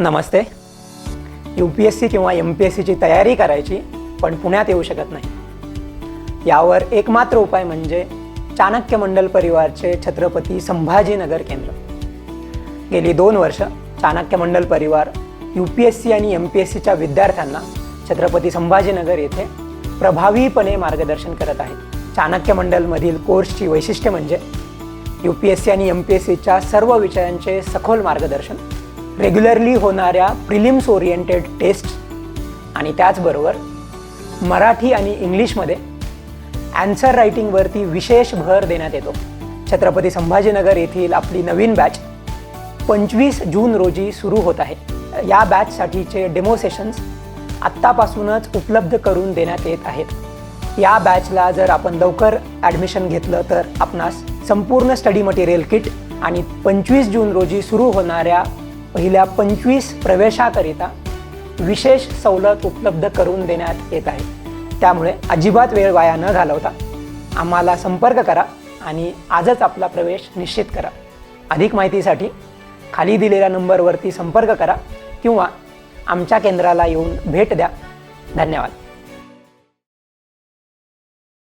नमस्ते. U P S C किंवा M P S सीची तयारी करायची पण पुण्यात येऊ शकत नाही. यावर एकमात्र उपाय म्हणजे चाणक्य मंडल परिवारचे छत्रपती संभाजीनगर केंद्र. गेली दोन वर्ष Chanakya Mandal Pariwar U P S C आणि एम पी एस सीच्या विद्यार्थ्यांना छत्रपती संभाजीनगर येथे प्रभावीपणे मार्गदर्शन करत आहे चाणक्य मंडलमधील कोर्सची वैशिष्ट्य म्हणजे यू पी एस सी आणि एम पी एस सीच्या सर्व विषयांचे सखोल मार्गदर्शन रेग्युलरली होणाऱ्या प्रिलिम्स ओरिएंटेड टेस्ट आणि त्याचबरोबर मराठी आणि इंग्लिशमध्ये ॲन्सर रायटिंगवरती विशेष भर देण्यात येतो. छत्रपती संभाजीनगर येथील आपली नवीन बॅच पंचवीस जून रोजी सुरू होत आहे. या बॅचसाठीचे डेमो सेशन्स आत्तापासूनच उपलब्ध करून देण्यात येत आहेत. या बॅचला जर आपण लवकर ॲडमिशन घेतलं तर आपणास संपूर्ण स्टडी मटेरियल किट आणि पंचवीस जून रोजी सुरू होणाऱ्या पहिल्या पंचवीस प्रवेशाकरिता विशेष सवलत उपलब्ध करून देण्यात येत आहे. त्यामुळे अजिबात वेळ वाया न घालवता आम्हाला संपर्क करा आणि आजच आपला प्रवेश निश्चित करा. अधिक माहितीसाठी खाली दिलेल्या नंबरवरती संपर्क करा किंवा आमच्या केंद्राला येऊन भेट द्या. धन्यवाद.